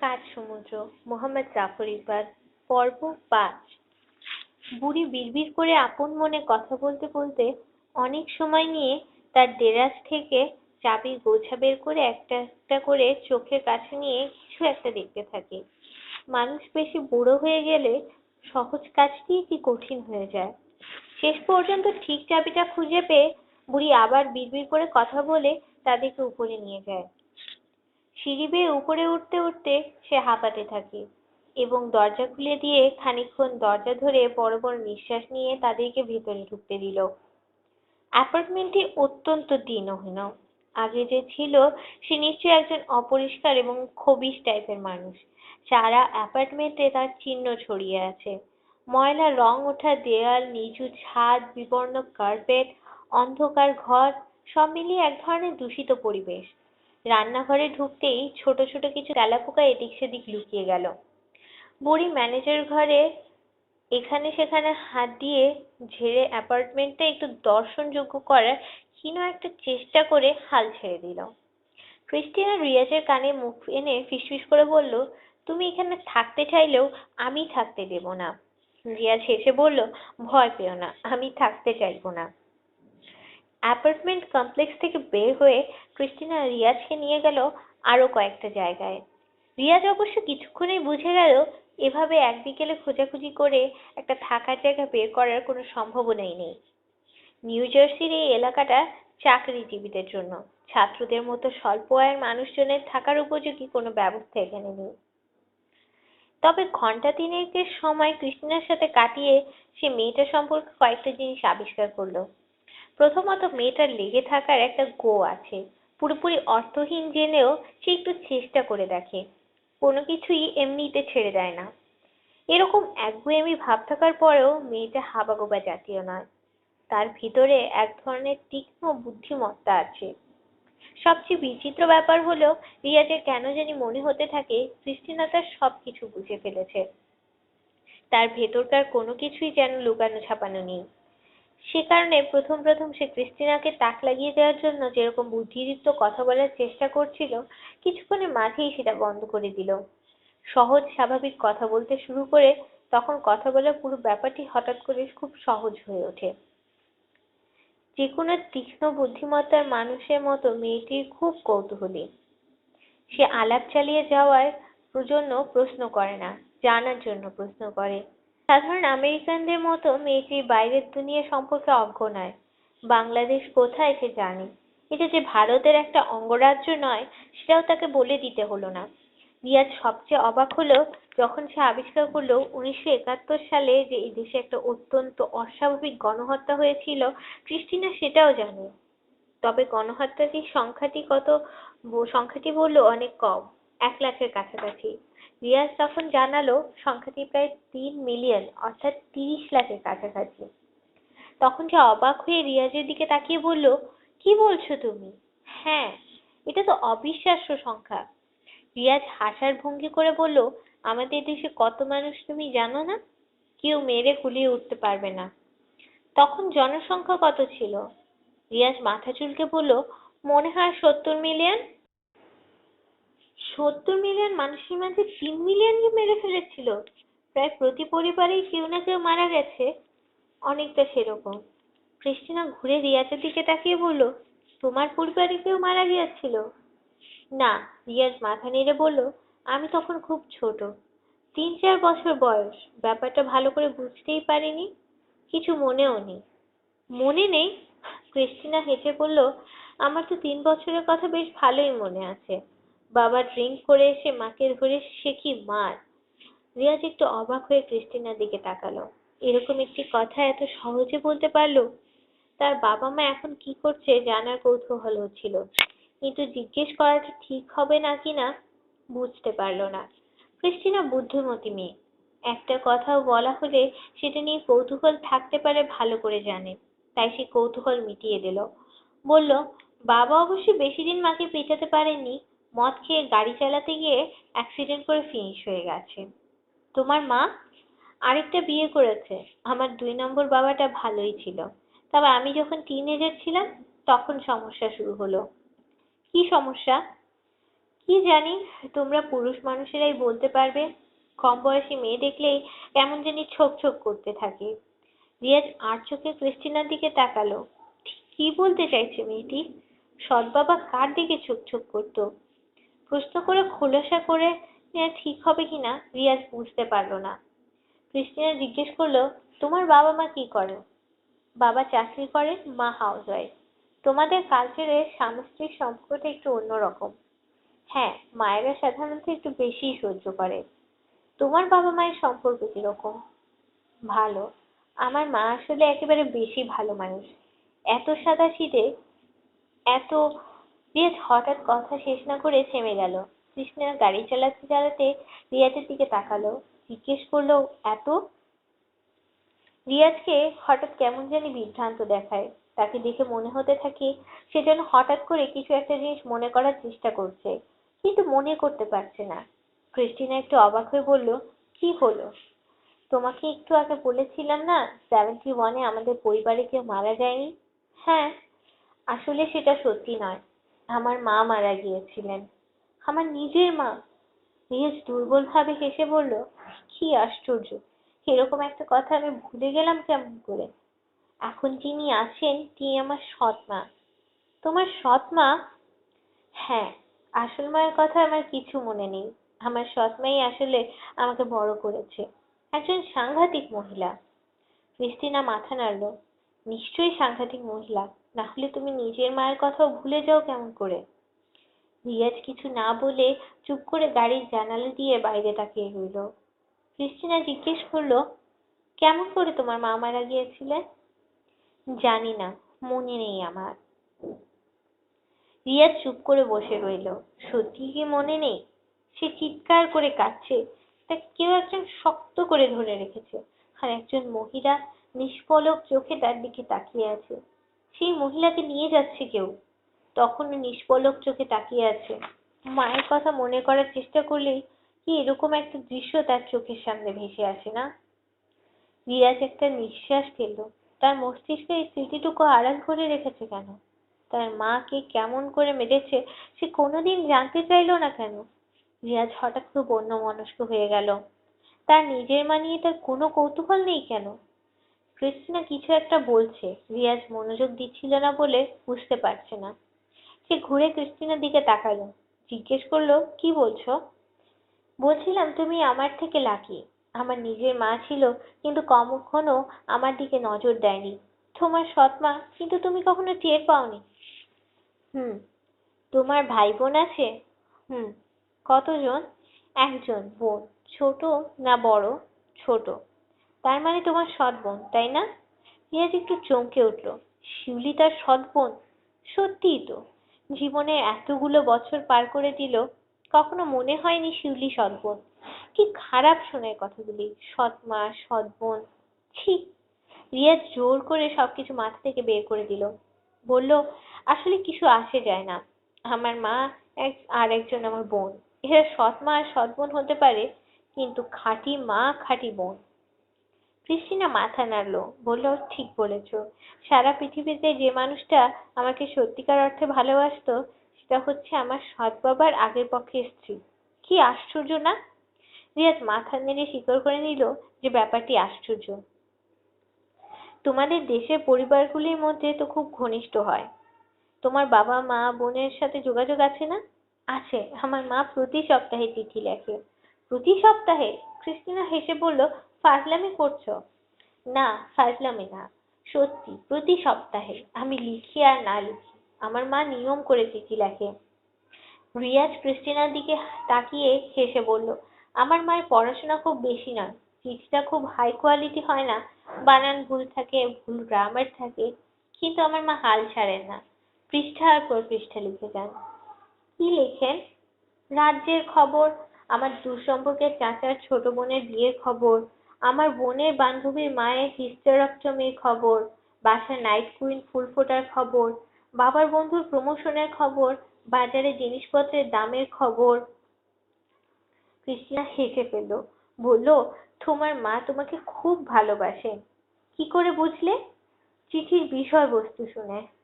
কাঠ সমুদ্র, মোহাম্মদ জাফর ইকবাল, পর্ব পাঁচ। বুড়ি বিড়বিড় করে আপন মনে কথা বলতে বলতে অনেক সময় নিয়ে তার দেরাজ থেকে চাবির গোছা বের করে একটা একটা করে চোখের কাছে নিয়ে কিছু একটা দেখতে থাকে। মানুষ বেশি বুড়ো হয়ে গেলে সহজ কাজটি কি কঠিন হয়ে যায়? শেষ পর্যন্ত ঠিক চাবিটা খুঁজে পেয়ে বুড়ি আবার বিড়বিড় করে কথা বলে তাদেরকে উপরে নিয়ে যায়। সিঁড়ি বেয়ে উপরে উঠতে উঠতে সে হাঁপাতে থাকে এবং দরজা খুলে দিয়ে খানিকক্ষণ দরজা ধরে বড় বড় নিঃশ্বাস নিয়ে তাদেরকে ভেতরে ঢুকতে দিল। অ্যাপার্টমেন্টটি অত্যন্ত দীনহীন। আগে যে ছিল, সে নিশ্চয়ই একজন অপরিষ্কার এবং খবিশ টাইপের মানুষ। সারা অ্যাপার্টমেন্টে তার চিহ্ন ছড়িয়ে আছে। ময়লা রং ওঠা দেয়াল, নিচু ছাদ, বিবর্ণ কার্পেট অন্ধকার ঘর, সব মিলিয়ে এক ধরনের দূষিত পরিবেশ। রান্নাঘরে ঢুকতেই ছোট ছোট কিছু তেলাপোকা এদিক সেদিক লুকিয়ে গেল। বুড়ি ম্যানেজার ঘরে এখানে সেখানে হাত দিয়ে ঝেড়ে অ্যাপার্টমেন্টটা একটু দর্শনযোগ্য করার ক্ষীণ একটা চেষ্টা করে হাল ছেড়ে দিল। ক্রিস্টিনা রিয়াজের কানে মুখ এনে ফিসফিস করে বলল, তুমি এখানে থাকতে চাইলেও আমি থাকতে দেব না। রিয়াজ হেসে বলল, ভয় পেও না, আমি থাকতে চাইব না। অ্যাপার্টমেন্ট কমপ্লেক্স থেকে বের হয়ে ক্রিস্টিনা রিয়াজকে নিয়ে গেল আরও কয়েকটা জায়গায়। রিয়াজ অবশ্য কিছুক্ষণেই বুঝে গেল এভাবে এক বিকেলে খোঁজাখুঁজি করে একটা থাকার জায়গা বের করার কোনো সম্ভাবনাই নেই। নিউ জার্সির এই এলাকাটা চাকরিজীবীদের জন্য। ছাত্রদের মতো স্বল্প আয়ের মানুষজনের থাকার উপযোগী কোনো ব্যবস্থা এখানে নেই। তবে ঘণ্টা তিনেকের সময় কৃষ্ণার সাথে কাটিয়ে সে মেয়েটা সম্পর্কে কয়েকটা জিনিস আবিষ্কার করল। প্রথমত মেয়েটার লেগে থাকার একটা গো আছে। পুরোপুরি অর্থহীন জেনেও সে একটু চেষ্টা করে দেখে। কোনো কিছুই এমনিতে ছেড়ে দেয় না। এরকম একগুঁয়েমি ভাব থাকার পরেও মেয়েটা হাবাগোবা জাতীয় নয়। তার ভিতরে এক ধরনের তীক্ষ্ণ বুদ্ধিমত্তা আছে। সবচেয়ে বিচিত্র ব্যাপার হলো, রিয়াজের কেন জানি মনে হতে থাকে ক্রিস্টিনা তার সব কিছু বুঝে ফেলেছে। তার ভেতরকার কোনো কিছুই যেন লুকানো ছাপানো নেই। সে কারণে প্রথম প্রথম সে ক্রিস্টিনাকে তাক লাগিয়ে দেওয়ার জন্য যেরকম বুদ্ধিদীপ্ত কথা বলার চেষ্টা করছিল, কিছুক্ষণের মাঝেই সেটা বন্ধ করে দিল। সহজ, স্বাভাবিক কথা বলতে শুরু করে তখন কথা বলার পুরো ব্যাপারটি হঠাৎ করে খুব সহজ হয়ে ওঠে। যে কোনো তীক্ষ্ণ বুদ্ধিমত্তার মানুষের মতো মেয়েটির খুব কৌতূহলী। সে আলাপ চালিয়ে যাওয়ার জন্য প্রশ্ন করে না, জানার জন্য প্রশ্ন করে। সাধারণ আমেরিকানদের মতো মেয়েটি বাইরের দুনিয়া সম্পর্কে অজ্ঞ নয় বাংলাদেশ কোথায় সে জানে? এটা যে ভারতের একটা অঙ্গরাজ্য নয়, সেটাও তাকে বলে দিতে হলো না। রিয়াজ সবচেয়ে অবাক হলো যখন সে আবিষ্কার করল উনিশশো একাত্তর সালে যে এই দেশে একটা অত্যন্ত অস্বাভাবিক গণহত্যা হয়েছিল, ক্রিস্টিনা সেটাও জানে। তবে গণহত্যাটির সংখ্যাটি কত সংখ্যাটি বলল অনেক কম, এক লাখের কাছাকাছি। রিয়াজ তখন জানালো সংখ্যাটি প্রায় তিন মিলিয়ন, অর্থাৎ তিরিশ লাখের কাছাকাছি। তখন সে অবাক হয়ে রিয়াজের দিকে তাকিয়ে বলল, কি বলছো তুমি? হ্যাঁ এটা তো অবিশ্বাস্য সংখ্যা। রিয়াজ হাসার ভঙ্গি করে বলল, আমাদের দেশে কত মানুষ তুমি জানো না? কেউ মেরে কুলিয়ে উঠতে পারবে না। তখন জনসংখ্যা কত ছিল? রিয়াজ মাথা চুলকে বলল, মনে হয় সত্তর মিলিয়ন? সত্তর মিলিয়ন মানুষের মাঝে তিন মিলিয়নকে মেরে ফেলেছিল। প্রায় প্রতি পরিবারেই কেউ না কেউ মারা গেছে, অনেকটা সেরকম। ক্রিস্টিনা ঘুরে রিয়াজের দিকে তাকিয়ে বলল, তোমার পরিবারে কেউ মারা গিয়েছিল? না, রিয়াজ মাথা নেড়ে বলল, আমি তখন খুব ছোট। তিন চার বছর বয়স, ব্যাপারটা ভালো করে বুঝতেই পারিনি, কিছু মনেও নেই। মনে নেই? ক্রিস্টিনা হেসে বলল, আমার তো তিন বছরের কথা বেশ ভালোই মনে আছে। বাবা ড্রিঙ্ক করে এসে মাকে ধরে সে কি মার? রিয়াজ একটু অবাক হয়ে ক্রিস্টিনার দিকে তাকালো। এরকম একটি কথা এত সহজে বলতে পারল? তার বাবা মা এখন কি করছে জানার কৌতূহল হচ্ছিল। কিন্তু জিজ্ঞেস করাটা ঠিক হবে না কিনা বুঝতে পারল না। ক্রিস্টিনা বুদ্ধিমতী মেয়ে। একটা কথা বলা হলে সেটা নিয়ে কৌতূহল থাকতে পারে ভালো করে জানে। তাই সে কৌতূহল মিটিয়ে দিল। বলল, বাবা অবশ্য বেশি দিন মাকে পেটাতে পারেননি। মদ খেয়ে গাড়ি চালাতে গিয়ে অ্যাক্সিডেন্ট করে ফিনিশ হয়ে গেছে। তোমার মা? আরেকটা বিয়ে করেছে। আমার দুই নম্বর বাবাটা ভালোই ছিল। তবে আমি যখন টিনেজার ছিলাম, তখন সমস্যা শুরু হলো। কি সমস্যা? কি জানি, তোমরা পুরুষ মানুষেরাই বলতে পারবে, কম বয়সী মেয়ে দেখলেই কেমন জানি ছোক ছোক করতে থাকে। রিয়াজ আর চোখে ক্রিস্টিনার দিকে তাকালো। কি বলতে চাইছে মেয়েটি? সৎ বাবা কার দিকে ছোক ছোক করতো? প্রশ্ন করে খোলাসা করে ঠিক হবে কিনা রিয়াজ বুঝতে পারল না। ক্রিস্টিনা জিজ্ঞেস করল, তোমার বাবা মা কি করে? বাবা চাকরি করে, মা হাউস ওয়াইফ তোমাদের কালচারে স্ত্রীর সম্পর্কটা একটু অন্যরকম। হ্যাঁ মায়েরা সাধারণত একটু বেশিই সহ্য করে। তোমার বাবা মায়ের সম্পর্ক কীরকম? ভালো। আমার মা আসলে একেবারে বেশি ভালো মানুষ। এত সাদাসিধে, এত রিয়াজ হঠাৎ কথা শেষ না করে থেমে গেল। কৃষ্ণা গাড়ি চালাতে চালাতে রিয়াজের দিকে তাকালো। জিজ্ঞেস করল, এত? রিয়াজকে হঠাৎ কেমন জানি বিভ্রান্ত দেখায়। তাকে দেখে মনে হতে থাকে সে যেন হঠাৎ করে কিছু একটা জিনিস মনে করার চেষ্টা করছে, কিন্তু মনে করতে পারছে না। ক্রিস্টিনা একটু অবাক হয়ে বলল, কি হলো? তোমাকে একটু আগে বলেছিলাম না সেভেন্টি ওয়ানে আমাদের পরিবারে কেউ মারা যায়নি? হ্যাঁ আসলে সেটা সত্যি নয়। আমার মা মারা গিয়েছিলেন। আমার নিজের মা। রিয়াজ দুর্বলভাবে হেসে বলল, কি আশ্চর্য! এরকম একটা কথা আমি ভুলে গেলাম কেমন করে? এখন যিনি আছেন, তিনি আমার সৎ মা। তোমার সৎ মা? হ্যাঁ আসল মায়ের কথা আমার কিছু মনে নেই। আমার সৎ মাই আসলে আমাকে বড় করেছে। একজন সাংঘাতিক মহিলা। ক্রিস্টিনা মাথা নাড়ল, নিশ্চয়ই সাংঘাতিক মহিলা। না হলে তুমি নিজের মায়ের কথাও ভুলে যাও কেমন করে? রিয়াজ কিছু না বলে চুপ করে গাড়ির জানালা দিয়ে বাইরে তাকিয়ে রইল। ক্রিস্টিনা জিজ্ঞেস করল, কেমন করে তোমার মা মারা গিয়েছিলেন জানি না, মনে নেই আমার। রিয়াজ চুপ করে বসে রইল। সত্যি কি মনে নেই? সে চিৎকার করে কাঁদছে। তাকে কেউ একজন শক্ত করে ধরে রেখেছে। আর একজন মহিলা নিষ্পলক চোখে তার দিকে তাকিয়ে আছে। সেই মহিলাকে নিয়ে যাচ্ছে কেউ? তখনও নিষ্পলক চোখে তাকিয়ে আছে। মায়ের কথা মনে করার চেষ্টা করলেই কি এরকম একটা দৃশ্য তার চোখের সামনে ভেসে আসে না? রিয়াজ একটা নিঃশ্বাস ফেলল। তার মস্তিষ্কে এই স্মৃতিটুকু আড়াল করে রেখেছে কেন? তার মা কে কেমন করে মেরেছে সে কোনোদিন জানতে চাইলো না কেন? রিয়াজ হঠাৎ খুব অন্যমনস্ক হয়ে গেল। তার নিজের মা নিয়ে তার কোনো কৌতূহল নেই কেন? ক্রিস্টিনা কিছু একটা বলছে। রিয়াজ মনোযোগ দিচ্ছিল না বলে বুঝতে পারছে না। সে ঘুরে ক্রিস্টিনার দিকে তাকালো। জিজ্ঞেস করল, কি বলছো? বলছিলাম তুমি আমার থেকে লাকি। আমার নিজের মা ছিল, কিন্তু কখনো আমার দিকে নজর দেয়নি। তোমার সৎ মা, কিন্তু তুমি কখনো টের পাওনি? হুম। তোমার ভাই বোন আছে? হুম। কতজন? একজন। বোন। ছোট না বড়? ছোট। তার মানে তোমার সৎ বোন, তাই না? রিয়াজ একটু চমকে উঠল। শিউলি তার সৎ বোন? সত্যিই তো। জীবনে এতগুলো বছর পার করে দিল, কখনো মনে হয়নি শিউলি সৎ বোন। কি খারাপ শোনায় কথাগুলি। সৎ মা, সৎ বোন। ছি। রিয়াজ জোর করে সবকিছু মাথা থেকে বের করে দিল। বলল, আসলে কিছু আসে যায় না। আমার মা এক, আর একজন আমার বোন। এরা সৎ মা আর সৎ বোন হতে পারে, কিন্তু খাঁটি মা, খাঁটি বোন। ক্রিস্টিনা মাথা নাড়লো। বলল, ঠিক বলেছ। সারা পৃথিবীতে যে মানুষটা আমাকে সত্যিকার অর্থে ভালোবাসতো, সেটা হচ্ছে আমার সৎ বাবার আগের পক্ষের স্ত্রী। কি আশ্চর্য না? রিয়াজ মাথা নেড়ে স্বীকার করে নিল যে ব্যাপারটি আশ্চর্য। তোমাদের দেশের পরিবারগুলির মধ্যে তো খুব ঘনিষ্ঠ হয়। তোমার বাবা, মা, বোনের সাথে যোগাযোগ আছে না? আছে। আমার মা প্রতি সপ্তাহে চিঠি লেখে। প্রতি সপ্তাহে? ক্রিস্টিনা হেসে বলল ফাজলামি করছ? না, ফাজলামি না। সত্যি, প্রতি সপ্তাহে আমি লিখি আর না লিখি। আমার মা নিয়ম করে চিঠি লেখে। রিয়াজ ক্রিস্টিনার দিকে তাকিয়ে হেসে বলল, আমার মায়ের পড়াশোনা খুব বেশি নয়। চিঠিটা খুব হাই কোয়ালিটি হয় না। বানান ভুল থাকে, ভুল গ্রামার থাকে, কিন্তু আমার মা হাল ছাড়েন না। পৃষ্ঠার পর পৃষ্ঠা লিখে যান। কি লেখেন? রাজ্যের খবর, আমার দূর সম্পর্কের চাচার ছোট বোনের বিয়ের খবর আমার বোনের বান্ধবীর মায়ের হিস্টেরেক্টমির খবর, বাসার নাইট কুইন ফুল ফোটার খবর, বাবার বন্ধুর প্রমোশনের খবর, বাজারে জিনিসপত্রের দামের খবর। কৃষ্ণা হেসে ফেলল, বলল, তোমার মা তোমাকে খুব ভালোবাসে। কি করে বুঝলে? চিঠির বিষয়বস্তু শুনে।